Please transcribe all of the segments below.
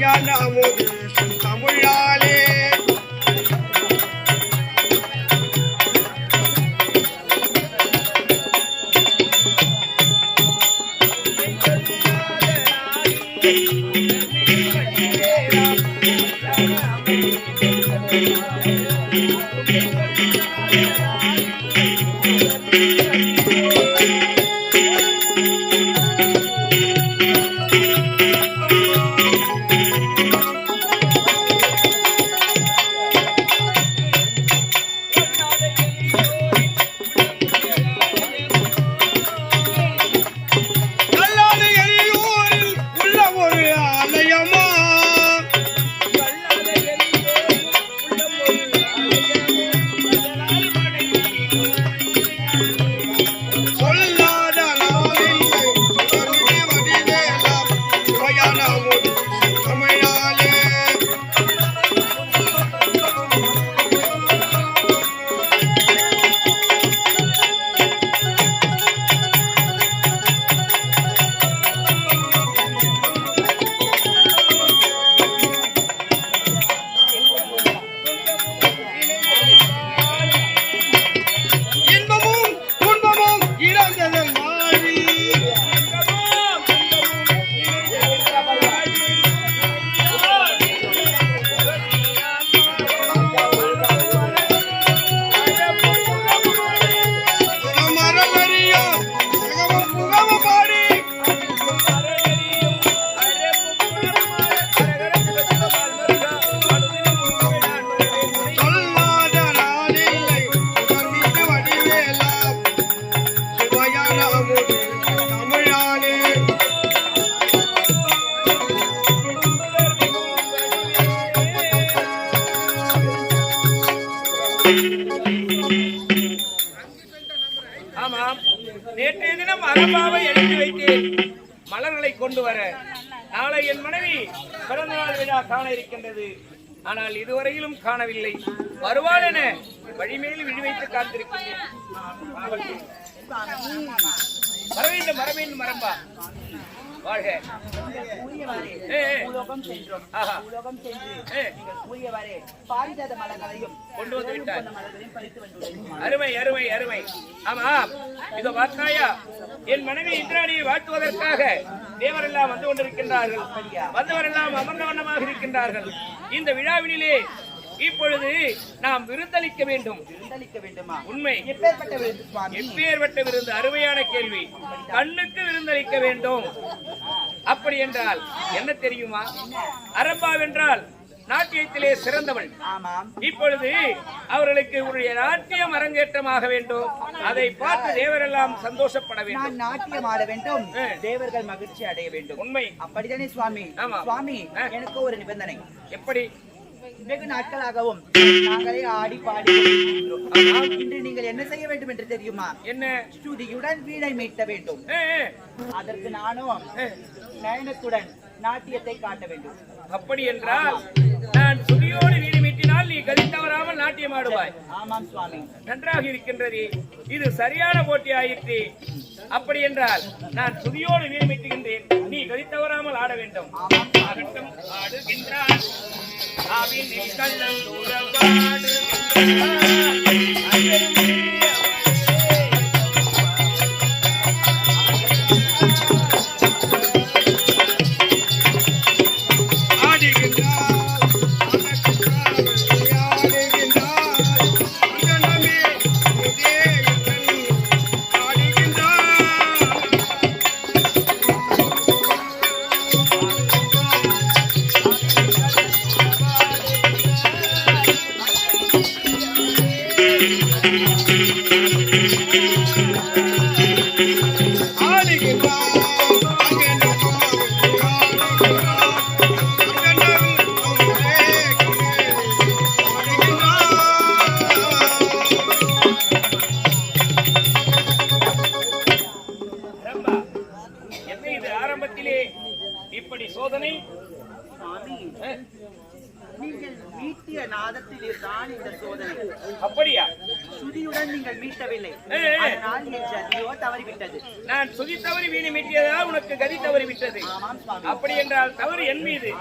ya na mu ஆமாம். நேற்றைய தினம் அரபாவை எழுதி வைத்தேன். மலர்களை கொண்டு வர. நாளை என் மனைவி பிறந்த நாள் விழா காண இருக்கின்றது. ஆனால் இதுவரையிலும் காணவில்லை. வருவாள் என வழிமேல் விழிவைத்து காத்திருக்கிறேன் மரவேண்டும் மரவேண்டும் மரம்பா பூலோகம் சென்றோம். ஆஹா. பூலோகம் சென்று ஏ, நீங்கள் கூறியவாறே பாரிஜாத மலர்களையும் கொண்டு வந்து விட்டார். அருமை அருமை அருமை. ஆமா இதோ பார்த்தாயா என் மனைவி இந்திராணியை வாழ்த்துவதற்காக தேவரெல்லாம் வந்து கொண்டிருக்கின்றார்கள். வந்தவரெல்லாம் அமர்ந்த வண்ணமாக இருக்கின்றார்கள். இந்த விழாவினிலே இப்பொழுது நாம் விருந்தளிக்க வேண்டும். விருந்தளிக்க வேண்டுமா? உண்மை. எப்பேற்பட்ட விருந்து சுவாமி? எப்பேற்பட்ட விருந்து? அருமையான கேள்வி. கண்ணுக்கு விருந்தளிக்க வேண்டும். அப்படி என்றால் என்ன தெரியுமா? அரம்பாவென்றால் நாட்டியத்திலே சிறந்தவள் இப்பொழுது அவர்களுக்கு ஒரு நாட்டியம் அரங்கேற்றமாக வேண்டும். அதை பார்த்து தேவரெல்லாம் சந்தோஷப்பட வேண்டும். நாட்டியம் ஆட வேண்டும். தேவர்கள் மகிழ்ச்சி அடைய வேண்டும். உண்மை. அப்படித்தானே சுவாமி. சுவாமி. எனக்கு ஒரு நிபந்தனை. எப்படி? வெகு நாட்களாகவும் நாங்களே ஆடி பாடி. இன்று நீங்கள் என்ன செய்ய வேண்டும் என்று தெரியுமா? என்ன? ஸ்துதியுடன் வீணை மீட்ட வேண்டும். அதற்கு நானும் நயனத்துடன் நாட்டியத்தை காட்ட வேண்டும். அப்படி என்றால் நான் சுதியோடு வீடு மீட்டினால் நீ கதி தவறாமல் நாட்டியம் ஆடுவாய். ஆமாம் சுவாமி. நன்றாக இருக்கின்றது. இது சரியான போட்டி ஆயிற்று அப்படி என்றால் நான் சுதியோடு வீடு மீட்டுகின்றேன். நீ கதி தவறாமல் ஆட வேண்டும். ஆகட்டும் ஆடுகின்றான் ஆவினில் கள்ளம் தூரவாடு நீங்கள் மீட்டிய நாதத்தில் தான் இந்த சோதனை. அப்படியா? சுதியுடன் நீங்கள் மீட்டவில்லை. அதனால் என் ஜதியோ தவறிவிட்டது. நான் சுதி தவறி வீணை மீட்டியதால் உனக்கு கதி தவறி விட்டது ஆமாம் சுவாமி. அப்படி என்றால் தவறு என் மீது.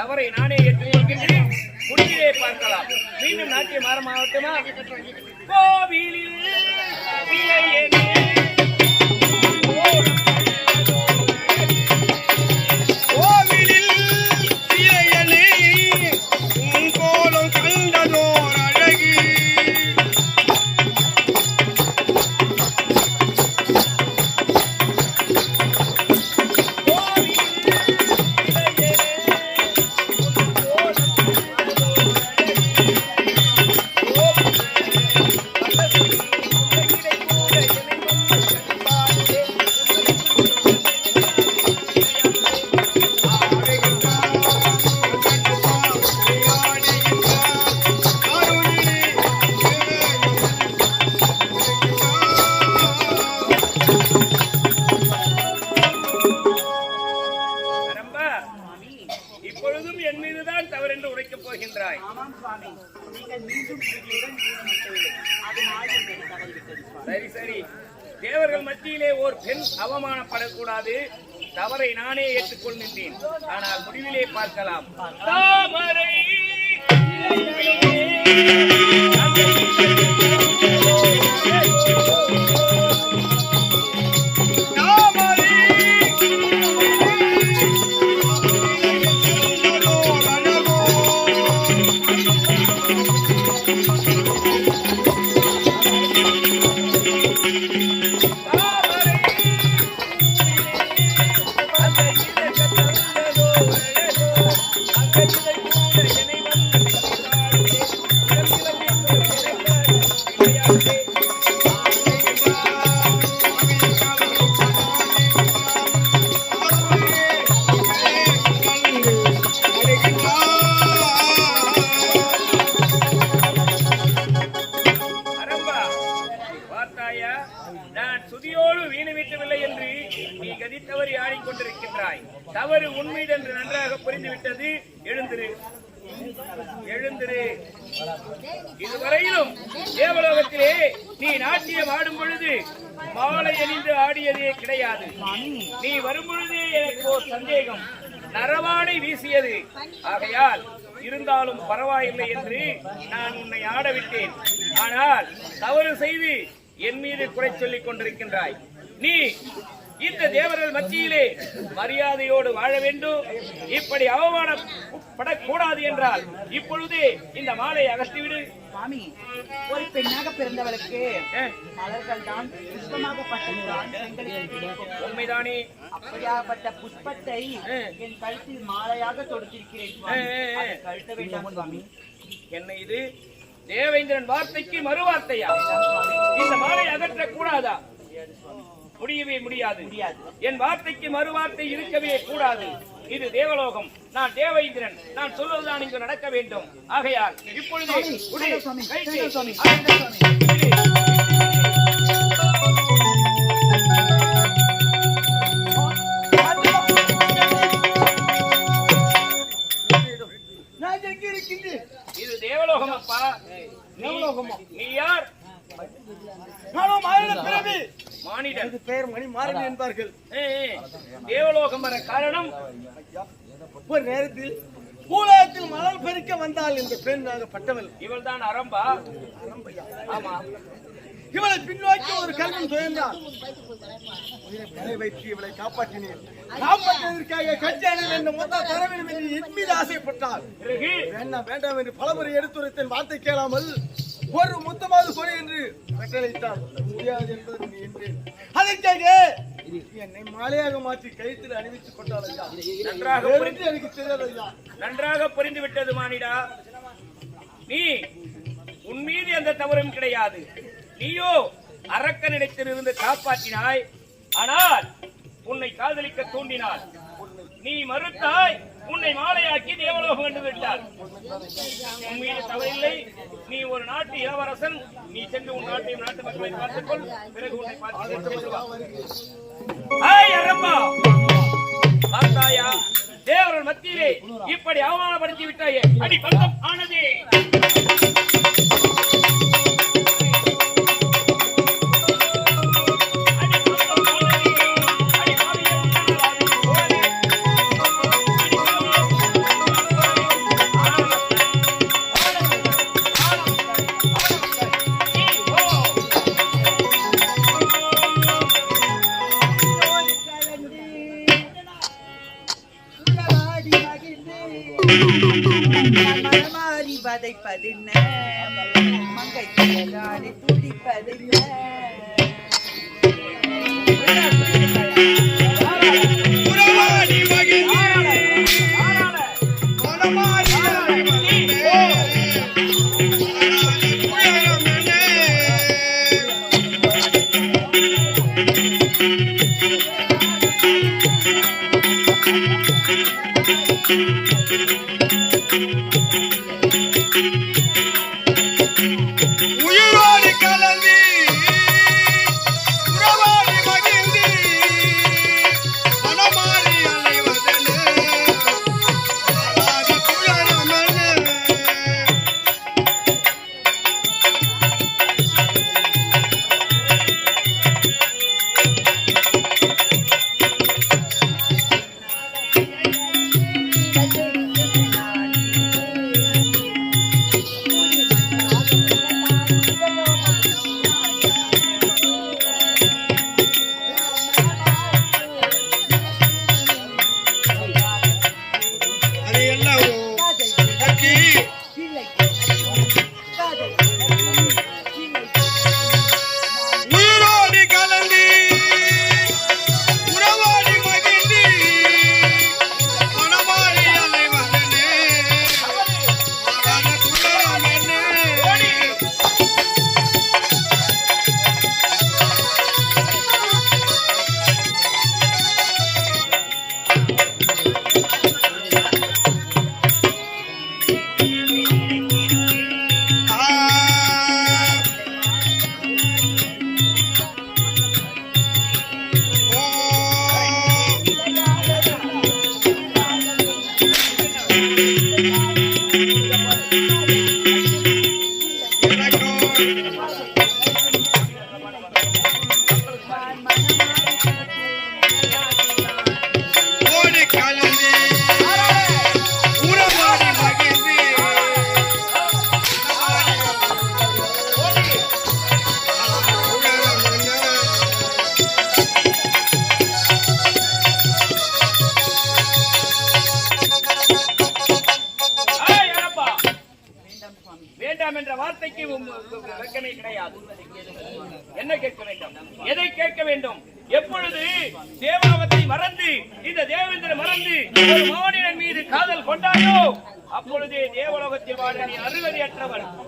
தவறை நானே ஏற்றுக்கொள்கின்றேன். முடிவிலே பார்க்கலாம். மீண்டும் ஆரம்பமாகட்டுமா கோவிலில் இளையனே. கோவிலில் மத்தியிலே ஓர் பெண் அவமானப்படக்கூடாது. தவறை நானே ஏற்றுக்கொள்கின்றேன் ஆனால் முடிவிலே பார்க்கலாம். தாமரை. அரம்பா பரவாயில்லை என்று நான் உன்னை ஆடவிட்டேன். ஆனால் தவறு செய்து என் மீது குறை சொல்லிக் கொண்டிருக்கின்றாய். நீ இந்த தேவர்கள் மத்தியிலே மரியாதையோடு வாழ வேண்டும். இப்படி அவமானப்படக்கூடாது என்றால் இப்பொழுதே இந்த மாலை அகற்றிவிடு. சுவாமி ஒரு பெண்ணாக பிறந்தவளுக்கு மலர்கள் தான் புஷ்பமாகப்பட்டதுதான். உண்மைதானே. அப்படியாகப்பட்ட புஷ்பத்தை. என் கழுத்தில் மாலையாக தொடுத்திருக்கிறேன் கழட்ட வேண்டாம் சுவாமி. என்ன இது? தேவேந்திரன் வார்த்தைக்கு மறுவார்த்தையா? இந்த மாலை அகற்ற கூடாதா முடியவே முடியாது. என் வார்த்தைக்கு மறுவார்த்தை இருக்கவே கூடாது. இது தேவலோகம். நான் தேவேந்திரன். நான் சொல்வதுதான் இங்கு நடக்க வேண்டும். ஆகையால் இப்பொழுதே இது தேவலோகம் அப்பா. தேவலோகமா? நீ யார்? நானும் மாநில பிறவி மானிடன் பெயர் மணி மாறன் என்பார்கள் தேவலோகம் வர காரணம் ஒரு நேரத்தில் பூலகத்தில் மணல் பெருக்க வந்தால் இந்த பெண் ஆகப்பட்டவள் இவள் தான் அரம்பா ஆமா. இவளை பின்னோக்கி ஒரு கல்வன் உயிரை பணை வைத்து இவளை காப்பாற்றினேன். காப்பாற்றினதற்காக கட்சியான வேண்டும் மொத்தம் தர வேண்டும் என்று என் மீது ஆசைப்பட்டாள். பிறகு? வேண்டாம் வேண்டாம் என்று பலமுறை எடுத்துரைத்தேன். வார்த்தை கேளாமல் ஒரு முத்தமாவது கொடு என்று கட்டளையிட்டாள் முடியாது என்பது நீ என்றேன் அதற்காக என்னை மாலையாக மாற்றி கழுத்தில் அணிவித்துக் கொண்டாள் ஐயா நன்றாக புரிந்து எனக்கு தெரியாது ஐயா நன்றாக புரிந்து விட்டது மானிடா. நீ உன் மீது எந்த தவறும் கிடையாது. நீயோ அரக்கனிடத்திலிருந்து காப்பாற்றினாய். ஆனால் உன்னை காதலிக்க தூண்டினாள் நீ மறுத்தாய். உன்னை மாலையாக்கி தேவலோகம் என்று விட்டார். உண்மையில் தவறில்லை நீ ஒரு நாட்டு இளவரசன். நீ சென்று உன் நாட்டை நாட்டு மக்களை பார்த்துக்கொள். பிறகு உன்னை பார்த்தாயா? தேவர்கள் மத்தியிலே இப்படி அவமானப்படுத்தி விட்டாயே. அடி பந்தம் ஆனதே. பதைப்பதென்ன மங்கை கிழகாடி துடிப்பதென்ன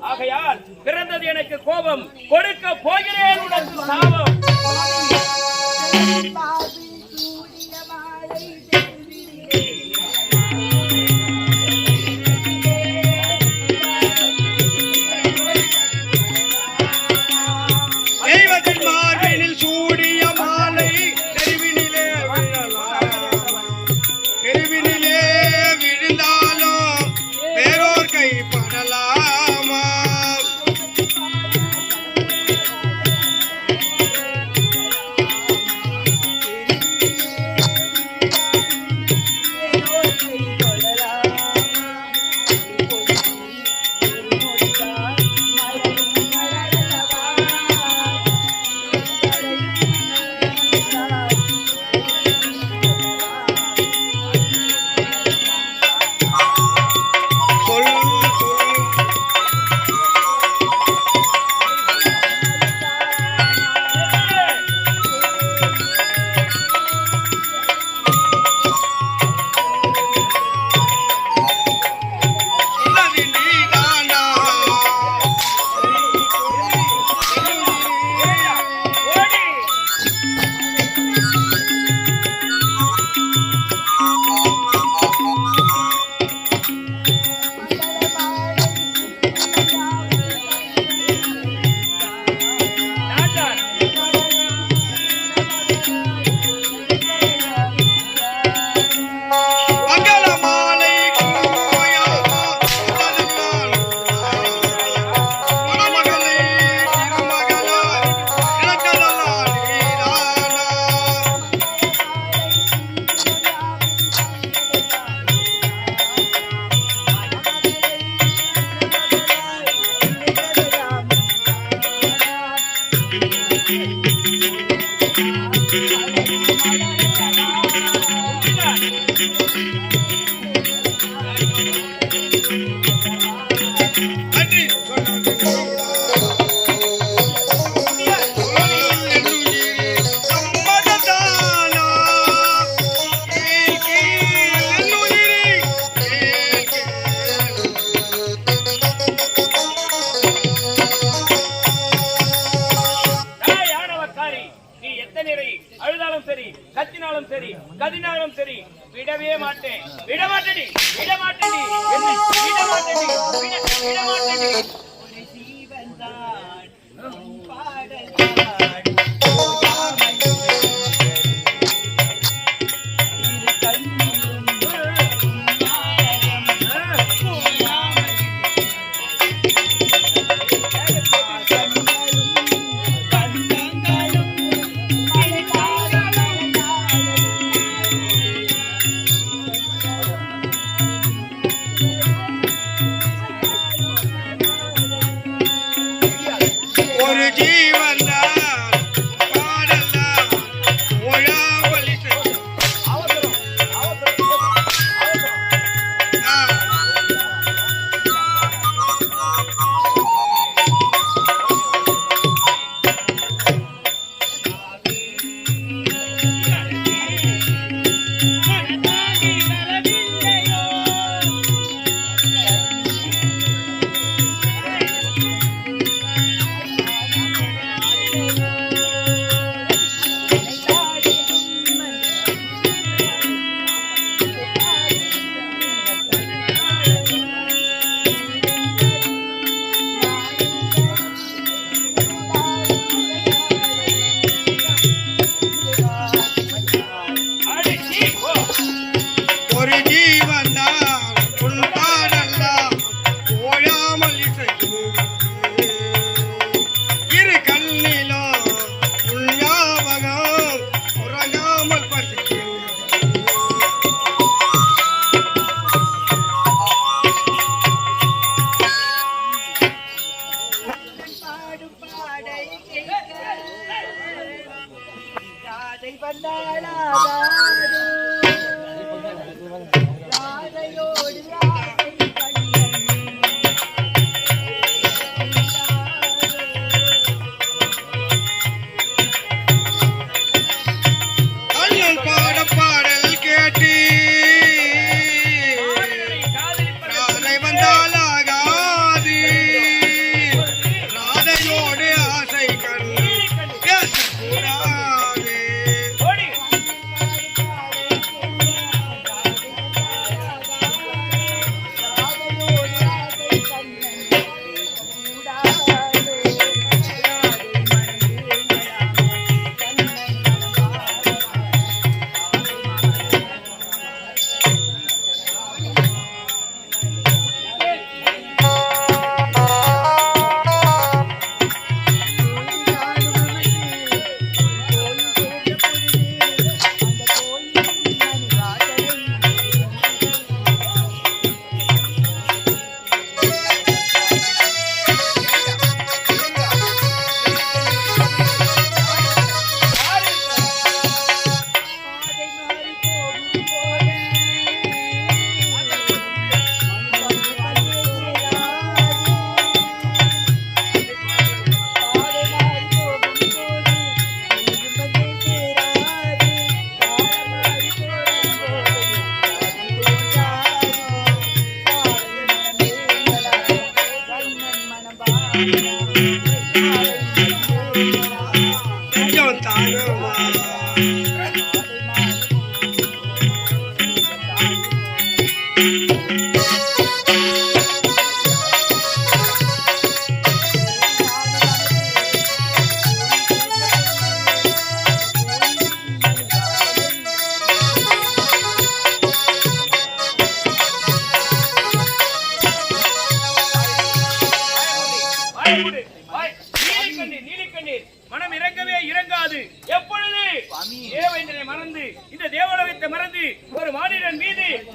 ஆகையால் பிறந்தது எனக்கு கோபம். கொடுக்க போகிறேன் உனக்கு சாபம். Thank you. God. Oh.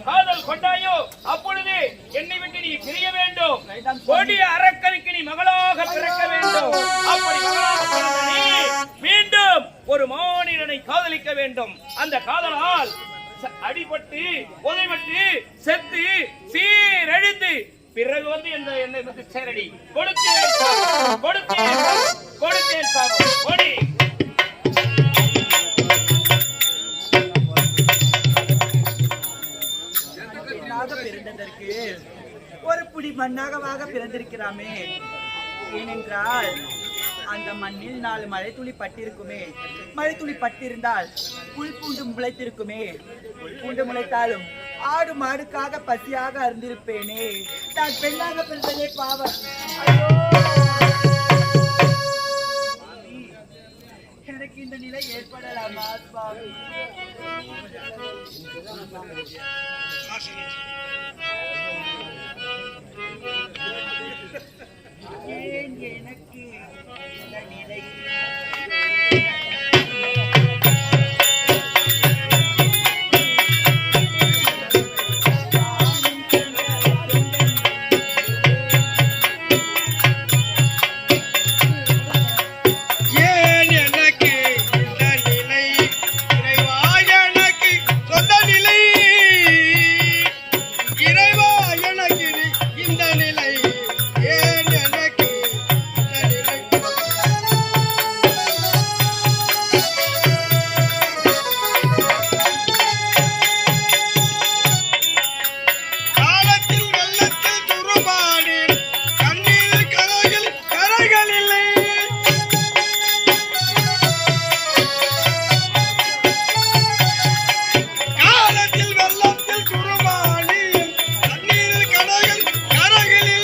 காதல் கொண்டாயோ அப்பொழுது என்னை விட்டு நீ பிரிய வேண்டும். கொடிய அரக்கனுக்கு நீ மகளாக பிறக்க வேண்டும். அப்படி மீண்டும் ஒரு மாநிலனை காதலிக்க வேண்டும். அந்த காதலால் அடிபட்டு உதைபட்டு செத்து சீரழிந்து பிறகு வந்து எந்த என்னை வந்து சேரடி. கொடுத்தேன் கொடுத்தேன் கொடுத்தேன் சாபம். கொடி ஒரு புடி மண்ணாகவாக பிறந்திருக்கிறாமே. ஏனென்றால் அந்த மண்ணில் நாலு மழை துளி பட்டிருக்குமே. மழை துளி பட்டிருந்தால் புல் பூண்டு முளைத்திருக்குமே. பூண்டு முளைத்தாலும் ஆடு மாடுக்காக பசியாக அறிந்திருப்பேனே நான் பெண்ணாக பிறந்ததே பாவம். எனக்கு இந்த நிலை ஏற்படலாமா சுவாமி? Thank you. ஏன் எனக்கு இந்த நிலை